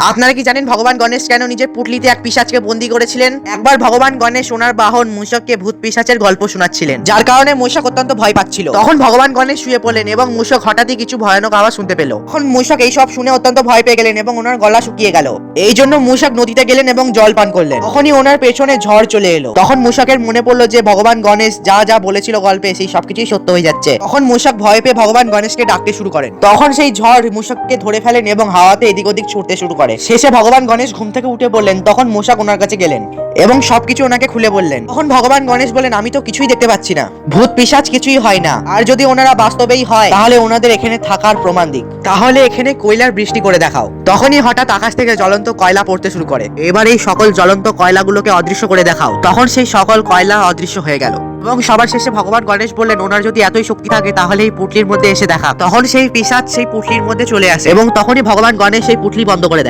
আপনারা কি জানেন ভগবান গণেশ কেন নিজের পুটলিতে এক পিসাচকে বন্দি করেছিলেন? একবার ভগবান গণেশ ওনার বাহন মূষককে ভূত পিসাচের গল্প শোনাচ্ছিলেন। যার কারণে মূষক অত্যন্ত ভয় পাচ্ছিল। তখন ভগবান গণেশ শুয়ে পড়লেন এবং মূষক হঠাৎই কিছু ভয়ানক আওয়াজ শুনতে পেল। তখন মূষক এই সব শুনে অত্যন্ত ভয় পেয়ে গেলেন এবং ওনার গলা শুকিয়ে গেল। এই জন্য মূষক নদীতে গেলেন এবং জল পান করলেন। তখনই ওনার পেছনে ঝড় চলে এলো। তখন মূষকের মনে পড়ল যে ভগবান গণেশ যা যা বলেছিল গল্পে সেই সবকিছুই সত্য হয়ে যাচ্ছে। তখন মূষক ভয় পেয়ে ভগবান গণেশকে ডাকতে শুরু করেন। তখন সেই ঝড় মূষককে ধরে ফেলেন এবং হাওয়াতে এদিক ওদিক ছুটতে শুরু করে শেষে ভগবান গণেশ ঘুম থেকে উঠে বললেন, তখন মূষক ওনার কাছে গেলেন এবং সবকিছু ওনাকে খুলে বললেন। তখন ভগবান গণেশ বলেন আমি তো কিছুই দেখতে পাচ্ছি না। ভূত পিসাচ কিছুই হয় না। আর যদি ওনারা বাস্তবেই হয়, তাহলে ওনাদের এখানে থাকার প্রমাণ দিক। তাহলে এখানে কয়লার বৃষ্টি করে দেখাও। তখনই হঠাৎ আকাশ থেকে জ্বলন্ত কয়লা পড়তে শুরু করে। এবার এই সকল জ্বলন্ত কয়লাগুলোকে অদৃশ্য করে দেখাও। তখন সেই সকল কয়লা অদৃশ্য হয়ে গেল। এবং সবার শেষে ভগবান গণেশ বললেন, ওনার যদি এতই শক্তি থাকে, তাহলে এই পুটলির মধ্যে এসে দেখা। তখন সেই পিসাচ সেই পুটলির মধ্যে চলে আসে। এবং তখনই ভগবান গণেশ সেই পুটলি বন্ধ করে দেয়।